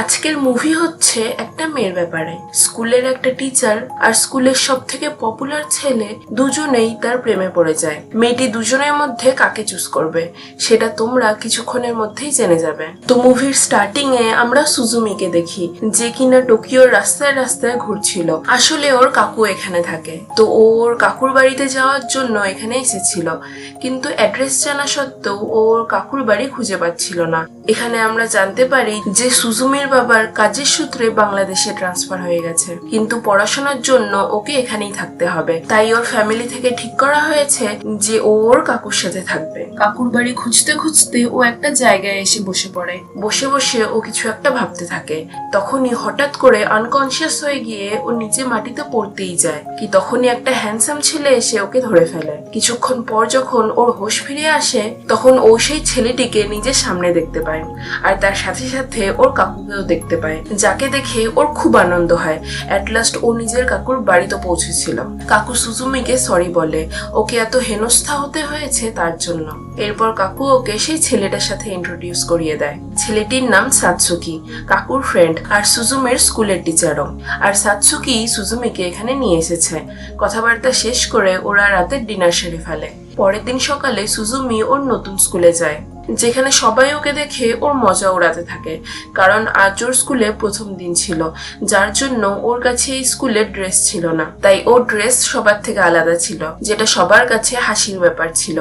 আজকের মুভি হচ্ছে একটা মেয়ের ব্যাপারে। স্কুলের একটা টিচার আর স্কুলের সব থেকে পপুলার ছেলে দুজনেই তার প্রেমে পড়ে যায়। মেয়েটি দুজনের মধ্যে কাকে চুজ করবে, সেটা তোমরা কিছুক্ষণের মধ্যেই জেনে যাবে। তো মুভির স্টার্টিং এ আমরা সুজুমিকে দেখি, যে কিনা টোকিওর রাস্তায় রাস্তায় ঘুরছিল। আসলে ওর কাকু এখানে থাকে। তো ওর কাকুর বাড়িতে যাওয়ার জন্য এখানে এসেছিল। কিন্তু অ্যাড্রেস জানা সত্ত্বেও ওর কাকুর বাড়ি খুঁজে পাচ্ছিল না। এখানে আমরা জানতে পারি যে সুজুমির বাবার কাজের সূত্রে বাংলাদেশে ট্রান্সফার হয়ে গেছে। কিন্তু পড়াশোনার জন্য ওকে এখানেই থাকতে হবে। তাই ওর ফ্যামিলি থেকে ঠিক করা হয়েছে যে ও ওর কাকুর সাথে থাকবে। কাকুর বাড়ি খুঁজতে খুঁজতে ও একটা জায়গায় এসে বসে পড়ে। বসে বসে ও কিছু একটা ভাবতে থাকে। তখনই হঠাৎ করে আনকনসিয়াস হয়ে গিয়ে ও নিচে মাটিতে পড়তেই যায়। কি তখনই একটা হ্যান্ডসাম ছেলে এসে ওকে ধরে ফেলে। কিছুক্ষণ পর যখন ওর হোশ ফিরে আসে, তখন ও সেই ছেলেটিকে নিজের সামনে দেখতে পায়। আর তার সাথে সাথে ওর কাকুকেও দেখতে পায়। যাকে দেখে ওর খুব আনন্দ হয়। অ্যাট লাস্ট ও নিজের কাকুর বাড়িতে পৌঁছেছিল। কাকু সুজুমিকে সরি বলে। ওকে এত হেনস্থা হতে হয়েছে তার জন্য। এরপর কাকু ওকে সেই ছেলেটার সাথে ইন্ট্রোডিউস করিয়ে দেয়। ছেলেটির নাম সাতসুকি কাকুর ফ্রেন্ড আর সুজুমের স্কুলের টিচারও আর সাতসুকি সুজুমিকে এখানে নিয়ে এসেছে। কথাবার্তা শেষ করে ওরা রাতের ডিনার সেরে ফেলে। পরের দিন সকালে সুজুমি ওর নতুন স্কুলে যায়। যেখানে সবাই ওকে দেখে ওর মজা উড়াতে থাকে, কারণ আজ ওর স্কুলে প্রথম দিন ছিল, যার জন্য ওর কাছে এই স্কুলের ড্রেস ছিল না। তাই ওর ড্রেস সবার থেকে আলাদা ছিল, যেটা সবার কাছে হাসির ব্যাপার ছিল।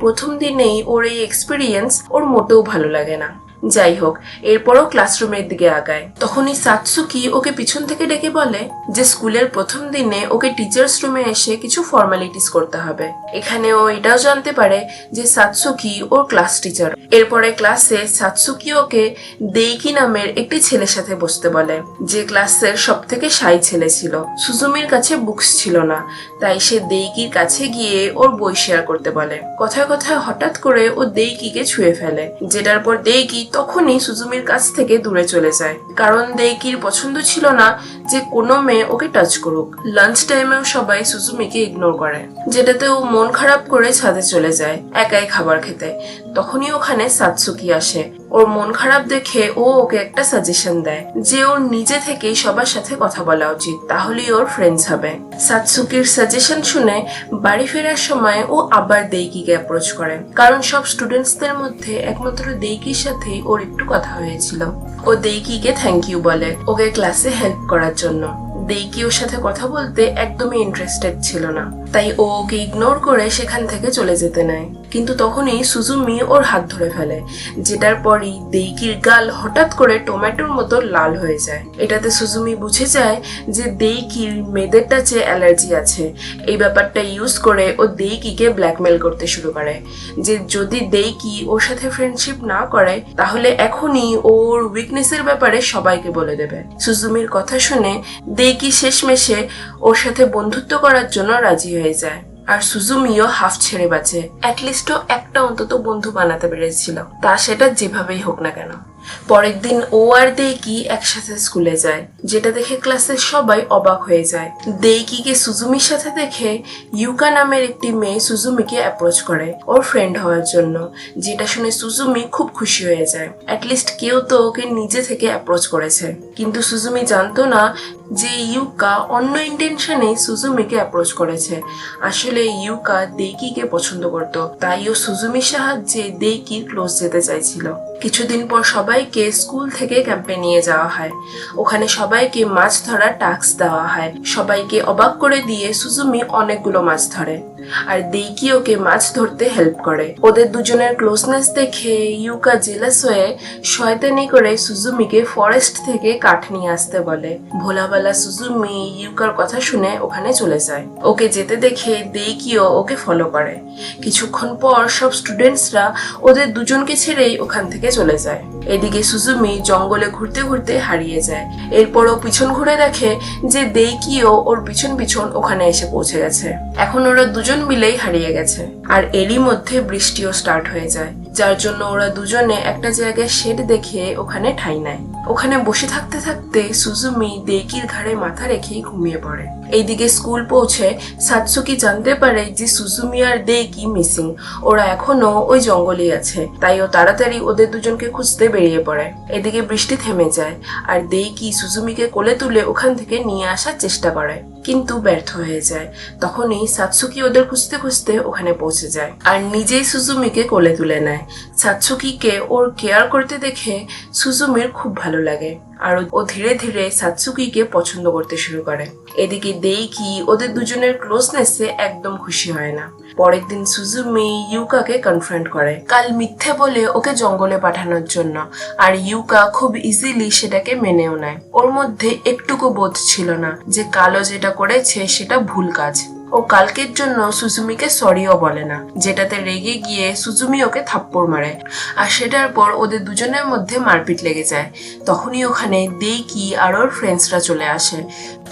প্রথম দিনেই ওর এই এক্সপিরিয়েন্স ওর মোটেও ভালো লাগে না। যাই হোক এরপরও ক্লাসরুমের দিকে আগায়। তখনই সাতসুকি ওকে পিছন থেকে ডেকে বলে যে স্কুলের প্রথম দিনে ওকে টিচার্স রুমে এসে কিছু ফর্মালিটিস করতে হবে। এখানে ও এটাও জানতে পারে যে সাতসুকি ওর ক্লাস টিচার এরপরে ক্লাসে সাতসুকি ওকে দেইকি নামের একটি ছেলের সাথে বসতে বলে, যে ক্লাসের সব থেকে সাই ছেলে ছিল। সুজুমির কাছে বুকস ছিল না, তাই সে দেইকির কাছে গিয়ে ওর বই শেয়ার করতে বলে। কথায় কথায় হঠাৎ করে ও দেইকিকে ছুঁয়ে ফেলে, যেটার পর দেইকি তখনই সুজুমির কাছ থেকে দূরে চলে যায়। কারণ দেইকির পছন্দ ছিল না যে কোনো মেয়ে ওকে টাচ করুক। লাঞ্চ টাইমেও সবাই সুজুমিকে ইগনোর করে যেটাতে ও মন খারাপ করে ছাদে চলে যায় একাই খাবার খেতে। তখনই ওখানে সাতসুকি আসে। ওর মন খারাপ দেখে ও ওকে একটা সাজেশন দেয় যে ওর নিজে থেকেই সবার সাথে কথা বলা উচিত, তাহলেই ওর ফ্রেন্ডস হবে। সাতসুকির সাজেশন শুনে বাড়ি ফেরার সময় ও আবার দেইকিকে অ্যাপ্রোচ করে, কারণ সব স্টুডেন্টসদের মধ্যে একমাত্র দেইকির সাথেই ওর একটু কথা হয়েছিল। ও দেইকিকে থ্যাংক ইউ বলে, ওকে ক্লাসে হেল্প করার জন্য। দেইকি ওর সাথে কথা বলতে একদমই ইন্টারেস্টেড ছিল না, তাই ও ওকে ইগনোর করে সেখান থেকে চলে যেতে নেয়। কিন্তু তখনই সুজুমি ওর হাত ধরে ফেলে, যেটার পরই দেইকির গাল হঠাৎ করে টমেটোর মতো লাল হয়ে যায়। এটাতে সুজুমি বুঝে যায় যে দেইকির মেয়েদের টাচে অ্যালার্জি আছে। এই ব্যাপারটা ইউজ করে ও দেইকিকে ব্ল্যাকমেল করতে শুরু করে। যে যদি দেইকি ওর সাথে ফ্রেন্ডশিপ না করে, তাহলে এখনই ওর উইকনেসের ব্যাপারে সবাইকে বলে দেবে। সুজুমির কথা শুনে দেইকি শেষমেশে ওর সাথে বন্ধুত্ব করার জন্য রাজি হয়ে যায়। আর সুজুমিও হাফ ছেড়ে বাঁচে অ্যাটলিস্টও একটা অন্তত বন্ধু বানাতে পেরেছিল। তা সেটা যেভাবেই হোক না কেন। পরের দিন ও আর দেইকি একসাথে স্কুলে যায়, যেটা দেখে ক্লাসের সবাই অবাক হয়ে যায়। দেইকিকে সুজুমির সাথে দেখে ইউকা নামের একটি মেয়ে সুজুমিকে অ্যাপ্রোচ করে ওর ফ্রেন্ড হওয়ার জন্য, যেটা শুনে সুজুমি খুব খুশি হয়ে যায়। অ্যাটলিস্ট কেউ তো ওকে নিজে থেকে অ্যাপ্রোচ করেছে। কিন্তু সুজুমি জানতো না যে ইউকা অন্য ইন্টেনশনে সুজুমিকে অ্যাপ্রোচ করেছে। আসলে ইউকা দেইকিকে পছন্দ করত তাই ও সুজুমির সাহায্যে দেইকির ক্লোজ যেতে চাইছিল। কিছুদিন পর সবাইকে স্কুল থেকে ক্যাম্পে নিয়ে যাওয়া হয়। ওখানে সবাইকে মাছ ধরার টাস্ক দেওয়া হয়। সবাইকে অবাক করে দিয়ে সুজুমি অনেকগুলো মাছ ধরে। আর দেইকি ওকে মাছ ধরতে হেল্প করে। ওদের দুজনের ক্লোজনেস দেখে ইউকা জেলাস হয়ে শয়তানি করে সুজুমিকে ফরেস্ট থেকে কাঠ নিয়ে আসতে বলে। ভোলাবেলা সুজুমি ইউকার কথা শুনে ওখানে চলে যায়। ওকে যেতে দেখে দেইকিও ওকে ফলো করে। কিছুক্ষণ পর সব স্টুডেন্টসরা ওদের দুজনকে ছেড়েই ওখান থেকে চলে যায়। এদিকে সুজুমি জঙ্গলে ঘুরতে ঘুরতে হারিয়ে যায়। এরপর ও পিছন ঘুরে দেখে যে দেইকিও ওর পিছন পিছন ওখানে এসে পৌঁছে গেছে। এখন ওরা দুজন মিলেই হারিয়ে গেছে। আর এরই মধ্যে বৃষ্টিও স্টার্ট হয়ে যায়, যার জন্য ওরা দুজনে একটা জায়গায় শেড দেখে ওখানে ঠাই নেয়। ওখানে বসে থাকতে থাকতে সুজুমি দেইকির ঘাড়ে মাথা রেখেই ঘুমিয়ে পড়ে। এইদিকে স্কুল পৌঁছে সাতসুকি জানতে পারে যে সুজুমি আর দেইকি মিসিং। ওরা এখনও ওই জঙ্গলেই আছে, তাই ও তাড়াতাড়ি ওদের দুজনকে খুঁজতে বেরিয়ে পড়ে। এদিকে বৃষ্টি থেমে যায়, আর দেইকি সুজুমিকে কোলে তুলে ওখান থেকে নিয়ে আসার চেষ্টা করে, কিন্তু ব্যর্থ হয়ে যায়। তখনই সাতসুকি ওদের খুঁজতে খুঁজতে ওখানে পৌঁছে যায়, আর নিজেই সুজুমিকে কোলে তুলে নেয়। সাতসুকিকে ওর কেয়ার করতে দেখে সুজুমির খুব ভালো লাগে। আর ও ধীরে ধীরে সাতসুকিকে পছন্দ করতে শুরু করে। এদিকে দেইকি ওদের দুজনের ক্লোজনেসে একদম খুশি হয় না। পরের দিন সুজুমি ইউকাকে কনফ্রন্ট করে। কাল মিথ্যে বলে ওকে জঙ্গলে পাঠানোর জন্য। আর ইউকা খুব ইজিলি সেটাকে মেনেও নেয়। ওর মধ্যে একটুকু বোধ ছিল না যে কালো যেটা করেছে সেটা ভুল কাজ। ও কালকের জন্য সুজুমিকে সরিও বলে না, যেটাতে রেগে গিয়ে সুজুমি ওকে থাপ্পড় মারে। আর সেটার পর ওদের দুজনের মধ্যে মারপিট লেগে যায়। তখনই ওখানে দেইকি আর ওর ফ্রেন্ডসরা চলে আসে।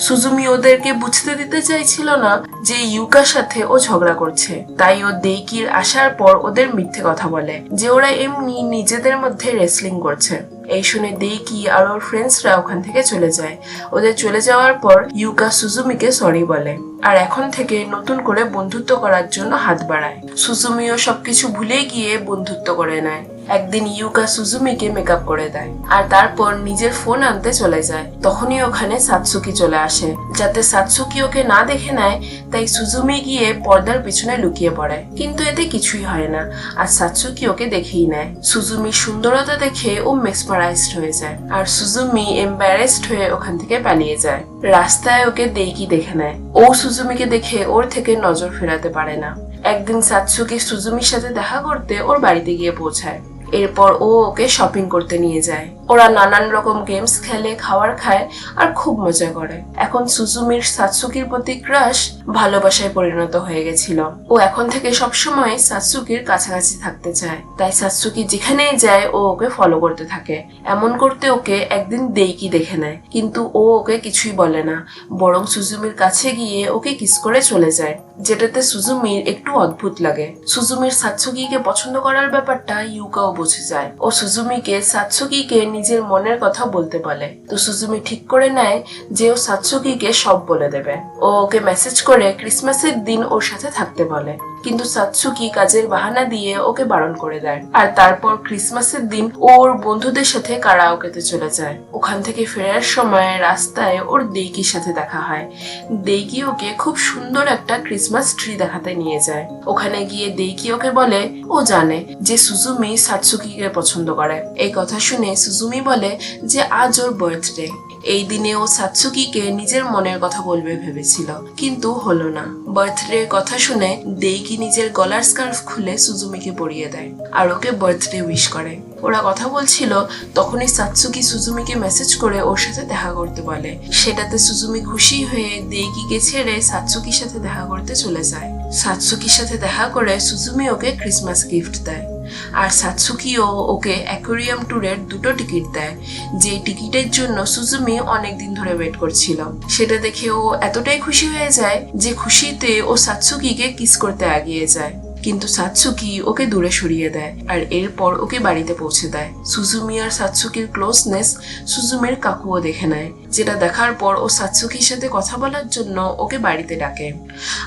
সুজুমি ওদেরকে বুঝতে দিতে চাইছিল না যে ইউকার সাথে ও ঝগড়া করছে। তাই ও দেইকির আসার পর ওদের মিথ্যে কথা বলে, যে ওরা এমনি নিজেদের মধ্যে রেসলিং করছে। এই শুনে দেইকি আর ওর ফ্রেন্ডসরা ওখান থেকে চলে যায়। ওদের চলে যাওয়ার পর ইউকা সুজুমিকে সরি বলে। আর এখন থেকে নতুন করে বন্ধুত্ব করার জন্য হাত বাড়ায়। সুজুমিও সবকিছু ভুলে গিয়ে বন্ধুত্ব করে নেয়। একদিন ইউকা সুজুমিকে মেকআপ করে দেয়, আর তারপর নিজের ফোন আনতে চলে যায়। তখনই ওখানে সাতসুকি চলে আসে। যাতে সাতসুকি ওকে না দেখে নেয়, তাই সুজুমি গিয়ে পর্দার পিছনে লুকিয়ে পড়ে। কিন্তু এতে কিছুই হয় না, আর সাতসুকি ওকে দেখেই নেয়। সুজুমির সুন্দরতা দেখে ও মেসমারাইজড হয়ে যায়, আর সুজুমি এম্বারেসড হয়ে ওখান থেকে পালিয়ে যায়। রাস্তায় ওকে দেইকি দেখে নেয়। ও সুজুমিকে দেখে ওর থেকে নজর ফেরাতে পারে না। একদিন সাতসুকি সুজুমির সাথে দেখা করতে ওর বাড়িতে গিয়ে পৌঁছায়। এরপর ও ওকে শপিং করতে নিয়ে যায়। ওরা নানান রকম গেমস খেলে, খাবার খায় আর খুব মজা করে। এখন সুজুমির সাতসুকির প্রতি ক্রাশ ভালোবাসায় পরিণত হয়ে গেছিল। ও এখন থেকে সবসময় সাতসুকির কাছাকাছি থাকতে চায়। তাই সাতসুকি যেখানেই যায়, ও ওকে ফলো করতে থাকে। এমন করতে ওকে একদিন দেইকি দেখে নেয়। কিন্তু ও ওকে কিছুই বলে না। বরং সুজুমির কাছে গিয়ে ওকে কিস করে চলে যায়, যেটাতে সুজুমির একটু অদ্ভুত লাগে। সুজুমির সাতসুকিকে পছন্দ করার ব্যাপারটা ইউকাও বুঝে যায়। ও সুজুমিকে সাতসুকিকে নিজের মনের কথা বলতে বলে। তো সুজুমি ঠিক করে নেয় যে ও সাতসুকিকে সব বলে দেবে। ও ওকে মেসেজ করে ক্রিসমাসের দিন ওর সাথে থাকতে বলে। কিন্তু সাতসুকি কাজের বাহানা দিয়ে ওকে বারণ করে দেয়। আর তারপর ক্রিসমাসের দিন ওর বন্ধুদের সাথে কারাওকেতে চলে যায়। ওখান থেকে ফেরার সময় রাস্তায় ওর দেইকির সাথে দেখা হয়। দেইকি ওকে খুব সুন্দর একটা ক্রিসমাস ট্রি দেখাতে নিয়ে যায়। ওখানে গিয়ে দেইকি ওকে বলে, ও জানে যে সুজুমি সাতসুকিকে পছন্দ করে। এই কথা শুনে সুজুমি বলে যে, আজ ওর বার্থডে এই দিনে ও সাতসুকিকে নিজের মনের কথা বলবে ভেবেছিল, কিন্তু হলো না। বার্থডে কথা শুনে দেইকি নিজের গলার স্কার্ফ খুলে সুজুমিকে পরিয়ে দেয় আর ওকে বার্থডে উইশ করে। ওরা কথা বলছিল, তখনই সাতসুকি সুজুমিকে মেসেজ করে ওর সাথে দেখা করতে বলে। সেটাতে সুজুমি খুশি হয়ে দেইকিকে ছেড়ে সাতসুকির সাথে দেখা করতে চলে যায়। সাতসুকির সাথে দেখা করে সুজুমি ওকে ক্রিসমাস গিফট দেয়। আর সাতসুকিও ওকে অ্যাকোরিয়াম ট্যুরের দুটো টিকিট দেয়, যে টিকিটের জন্য সুজুমি অনেকদিন ধরে ওয়েট করছিল। সেটা দেখে ও এতটাই খুশি হয়ে যায় যে খুশিতে ও সাতসুকিকে কিস করতে আগিয়ে যায়। কিন্তু সাতসুকি ওকে দূরে সরিয়ে দেয় আর এরপর ওকে বাড়িতে পৌঁছে দেয়। সুজুমি আর সাতসুকির ক্লোজনেস সুজুমির কাকুও দেখে নেয়। যেটা দেখার পর ও সাতসুকির সাথে কথা বলার জন্য ওকে বাড়িতে ডাকে।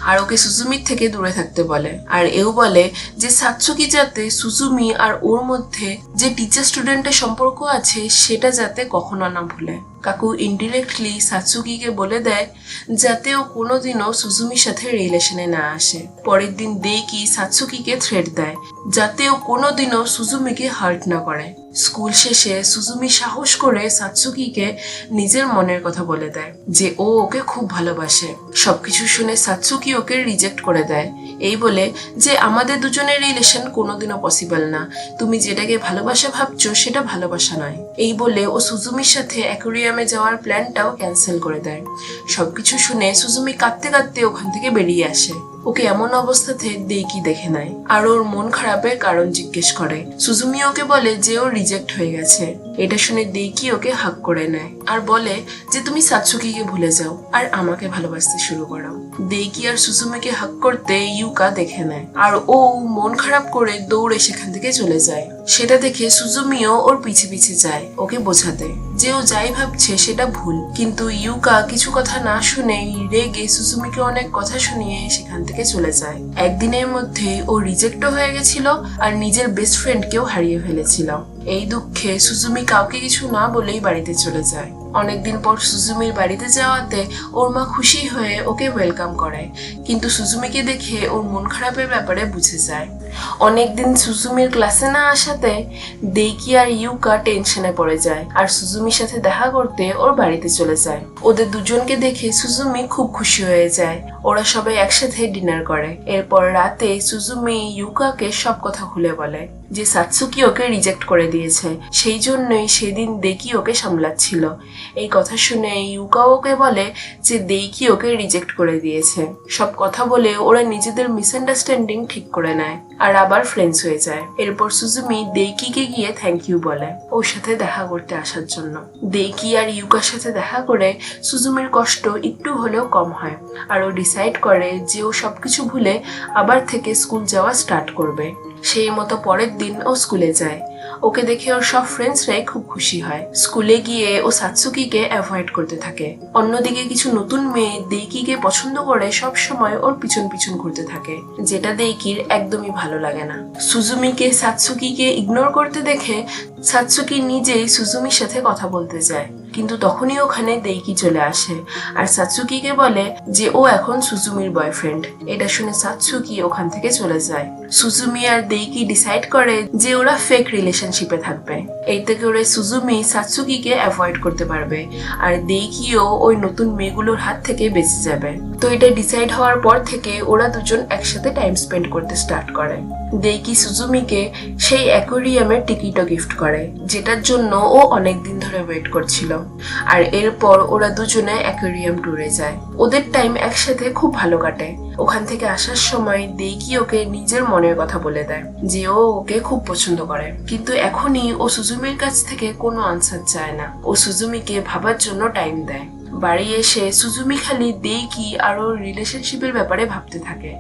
আর ওকে সুজুমির থেকে দূরে থাকতে বলে। আর এও বলে যে সাতসুকি যাতে সুজুমি আর ওর মধ্যে যে টিচার স্টুডেন্টের সম্পর্ক আছে, সেটা যাতে কখনো না ভুলে। কাকু ইনডিরেক্টলি সাতসুকিকে বলে দেয় যাতে ও কোনোদিনও সুজুমির সাথে রিলেশনে না আসে। পরের দিন দেইকি সাতসুকিকে থ্রেট দেয়, যাতে ও কোনোদিনও সুজুমিকে হার্ট না করে। স্কুল শেষে সুজুমি সাহস করে সাতসুকিকে নিজের মনের কথা বলে দেয় যে ও ওকে খুব ভালোবাসে। সবকিছু শুনে সাতসুকি ওকে রিজেক্ট করে দেয়। এই বলে যে, আমাদের দুজনের রিলেশন কোনোদিনও পসিবল না। তুমি যেটাকে ভালোবাসা ভাবছ সেটা ভালোবাসা নয়। এই বলে ও সুজুমির সাথে অ্যাকোরিয়ামে যাওয়ার প্ল্যানটাও ক্যান্সেল করে দেয়। সবকিছু শুনে সুজুমি কাঁদতে কাঁদতে ওখান থেকে বেরিয়ে আসে। ওকে এমন অবস্থাতে দেইকি দেখে নেয় আর ওর মন খারাপের কারণ জিজ্ঞেস করে। সুজুমি ওকে বলে যে ও রিজেক্ট হয়ে গেছে। এটা শুনে দেইকি ওকে হাক করে নেয়। আর বলে যে তুমি সাতসুকিকে ভুলে যাও আর আমাকে ভালোবাসতে শুরু করো। দেইকি আর সুজুমিকে হাক করতে ইউকা দেখে নেয়। আর ও মন খারাপ করে দৌড়ে সেখান থেকে চলে যায়। সেটা দেখে সুজুমিও ওর পিছে পিছে যায়, ওকে বোঝাতে। যে ও যাই ভাবছে সেটা ভুল। কিন্তু ইউকা কিছু কথা না শুনেই রেগে সুজুমিকে অনেক কথা শুনিয়ে সেখান থেকে চলে যায়। একদিনের মধ্যে ও রিজেক্টও হয়ে গেছিল আর নিজের বেস্ট ফ্রেন্ডকেও হারিয়ে ফেলেছিল। এই দুঃখে সুজুমি কাউকে কিছু না বলেই বাড়িতে চলে যায়। অনেকদিন পর সুজুমির বাড়িতে যাওয়াতে ওর মা খুশি হয়ে ওকে ওয়েলকাম করে কিন্তু সুজুমিকে দেখে ওর মন খারাপের ব্যাপারে বুঝে যায়। অনেকদিন সুজুমির ক্লাসে না আসাতে দেইকি আর ইউকা টেনশনে পড়ে যায়। আর সুজুমির সাথে দেখা করতে ওর বাড়িতে চলে যায়। ওদের দুজনকে দেখে সুজুমি খুব খুশি হয়ে যায়। ওরা সবাই একসাথে ডিনার করে। এরপর রাতে সুজুমি ইউকাকে সব কথা খুলে বলে যে সাতসুকি ওকে রিজেক্ট করে দিয়েছে। সেই জন্যই সেদিন দেকি ওকে সামলাচ্ছিল। এই কথা শুনে ইউকা ওকে বলে যে দেইকি ওকে রিজেক্ট করে দিয়েছে। সব কথা বলে ওরা নিজেদের মিসআন্ডারস্ট্যান্ডিং ঠিক করে নেয়। আর আবার ফ্রেন্ডস হয়ে যায়। এরপর সুজুমি দেইকিকে গিয়ে থ্যাংক ইউ বলে। ওর সাথে দেখা করতে আসার জন্য। দেইকি আর ইউকার সাথে দেখা করে সুজুমির কষ্ট একটু হলেও কম হয়। আর ও ডিসাইড করে যে ও সবকিছু ভুলে আবার থেকে স্কুল যাওয়া স্টার্ট করবে। সেই মতো পরের দিন ও স্কুলে যায়। ওকে দেখে ওর সব ফ্রেন্ডসরাই খুব খুশি হয়। স্কুলে গিয়ে ও সাতসুকিকে অ্যাভয়েড করতে থাকে। অন্যদিকে কিছু নতুন মেয়ে দেইকিকে পছন্দ করে সব সময় ওর পিছন পিছন ঘুরতে থাকে, যেটা দেইকির একদমই ভালো লাগে না। সুজুমিকে সাতসুকিকে ইগনোর করতে দেখে সাতসুকি নিজেই সুজুমির সাথে কথা বলতে যায়। কিন্তু তখনই ওখানে দেইকি চলে আসে। আর সাতসুকিকে বলে যে, ও এখন সুজুমির বয়ফ্রেন্ড এটা শুনে সাতসুকি ওখান থেকে চলে যায়। সুজুমি আর দেইকি ডিসাইড করে যে, ওরা ফেক রিলেশনশিপে থাকবে। এইতে করে সুজুমি সাতসুকিকে অ্যাভয়েড করতে পারবে। আর দেইকিও ওই নতুন মেয়েগুলোর হাত থেকে বেঁচে যাবে। তো এটা ডিসাইড হওয়ার পর থেকে ওরা দুজন একসাথে টাইম স্পেন্ড করতে স্টার্ট করে। দেইকি সুজুমিকে সেই অ্যাকোরিয়ামের টিকিটও গিফট করে, যেটার জন্য ও অনেক দিন ধরে ওয়েট করছিল। আর এরপর ওরা দুজনে অ্যাকোরিয়াম ট্যুরে যায়। ওদের টাইম একসাথে খুব ভালো কাটে। ওখান থেকে আসার সময় দেইকি ওকে নিজের মনের কথা বলে দেয়, যে ও ওকে খুব পছন্দ করে। কিন্তু এখনই ও সুজুমির কাছ থেকে কোনো আনসার চায় না। ও সুজুমিকে ভাবার জন্য টাইম দেয়। বাড়ি এসে সুজুমি খালি দেইকি আর ওর রিলেশনশিপের ব্যাপারে ভাবতে থাকে।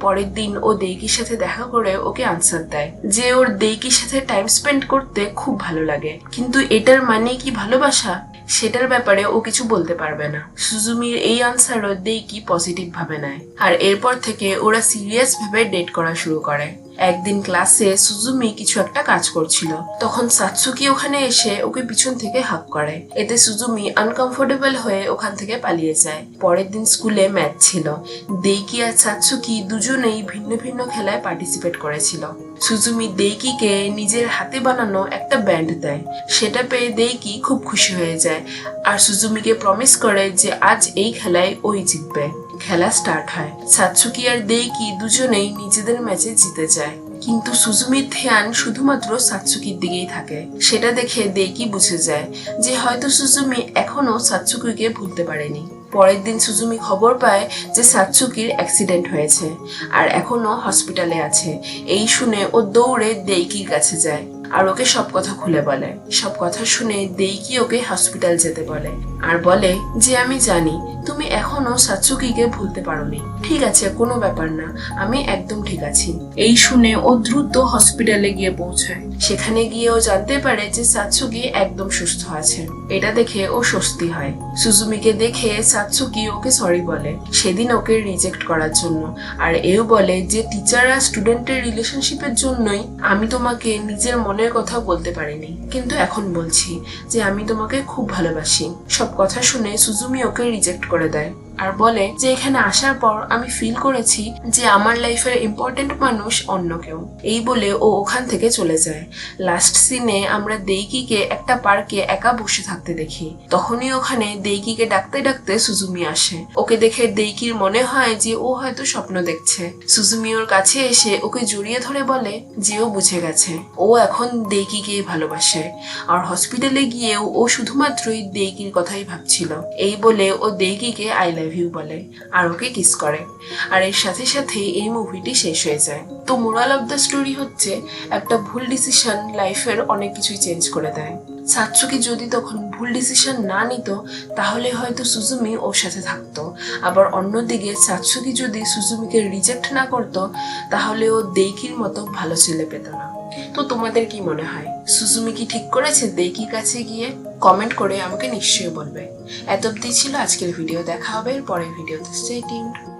পরের দিন ও দেইকির সাথে দেখা করে ওকে আনসার দেয় যে ওর দেইকির সাথে টাইম স্পেন্ড করতে খুব ভালো লাগে। কিন্তু এটার মানে কি ভালোবাসা? সেটার ব্যাপারে ও কিছু বলতে পারবে না। সুজুমির এই আনসারও দেইকি পজিটিভ ভাবে নেয়। আর এরপর থেকে ওরা সিরিয়াস ভাবে ডেট করা শুরু করে। একদিন ক্লাসে সুজুমি কিছু একটা কাজ করছিল। তখন সাতসুকি ওখানে এসে ওকে পিছন থেকে হাক করে। এতে সুজুমি আনকমফোর্টেবল হয়ে ওখান থেকে পালিয়ে যায়। পরের দিন স্কুলে ম্যাচ ছিল। দেইকি আর সাতসুকি দুজনেই ভিন্ন ভিন্ন খেলায় পার্টিসিপেট করেছিল। সুজুমি দেইকিকে নিজের হাতে বানানো একটা ব্যান্ড দেয়। সেটা পেয়ে দেইকি খুব খুশি হয়ে যায়। আর সুজুমিকে প্রমিস করে যে আজ এই খেলায় ওই জিতবে। খেলা স্টার্ট হয়। সাতসুকি আর দেইকি দুজনেই নিজেদের ম্যাচে জিতে যায়। কিন্তু সুজুমির ধ্যান শুধুমাত্র সাতসুকির দিকেই থাকে। সেটা দেখে দেইকি বুঝে যায় যে হয়তো সুজুমি এখনও সাতসুকিকে ভুলতে পারেনি। পরের দিন সুজুমি খবর পায় যে সাতসুকির অ্যাক্সিডেন্ট হয়েছে। আর এখনও হসপিটালে আছে। এই শুনে ও দৌড়ে দেইকির কাছে যায়। আর ওকে সব কথা খুলে বলে। সব কথা শুনে দেইকি ওকে হসপিটাল যেতে বলে। আর বলে, যে আমি জানি, তুমি এখনও সাতসুকিকে ভুলতে পারোনি। ঠিক আছে, কোনো ব্যাপার না, আমি একদম ঠিক আছি। এই শুনে ও দ্রুত হসপিটালে গিয়ে পৌঁছায়। সেখানে গিয়ে ও জানতে পারে যে সাতসুকি একদম সুস্থ আছে। এটা দেখে ও স্বস্তি হয়। সুজুমিকে দেখে সাতসুকি ওকে সরি বলে। সেদিন ওকে রিজেক্ট করার জন্য। আর এও বলে যে টিচার আর স্টুডেন্টের রিলেশনশিপের জন্যই আমি তোমাকে নিজের মনের কথা বলতে পারিনি। কিন্তু এখন বলছি যে আমি তোমাকে খুব ভালোবাসি। সব কথা শুনে সুজুমি ওকে রিজেক্ট করে দেয়। আর বলে যে এখানে আসার পর আমি ফিল করেছি যে আমার লাইফের ইম্পর্টেন্ট মানুষ অন্য কেউ। এই বলে ও ওখান থেকে চলে যায়। লাস্ট সিনে আমরা দেইকিকে একটা পার্কে একা বসে থাকতে দেখি। তখনই ওখানে দেইকিকে ডাকতে ডাকতে সুজুমি আসে। ওকে দেখে দেইকির মনে হয় যে ও হয়তো স্বপ্ন দেখছে। সুজুমি ওর কাছে এসে ওকে জড়িয়ে ধরে বলে যে ও বুঝে গেছে। ও এখন দেইকিকেই ভালোবাসে। আর হসপিটালে গিয়েও ও শুধুমাত্রই দেইকির কথাই ভাবছিল। এই বলে ও দেইকিকে আই লাভ বলে আর ওকে কিস করে। আর এর সাথে সাথে এই মুভিটি শেষ হয়ে যায়। তো মোরাল অফ দ্য স্টোরি হচ্ছে, একটা ভুল ডিসিশন লাইফের অনেক কিছুই চেঞ্জ করে দেয়। সাতসুকি যদি তখন ভুল ডিসিশন না নিত, তাহলে হয়তো সুজুমি ওর সাথে থাকতো। আবার অন্যদিকে সাতসুকি যদি সুজুমিকে রিজেক্ট না করতো, তাহলে ও দেইকির মতো ভালো ছেলে পেত না। তো তোমাদের কি মনে হয়? সুজুমি কি ঠিক করেছে? দেখি কাছে গিয়ে কমেন্ট করে আমাকে নিশ্চয়ই বলবে। এত অব্দি ছিল আজকের ভিডিও দেখা হবে পরের ভিডিওতে স্টে টিউনড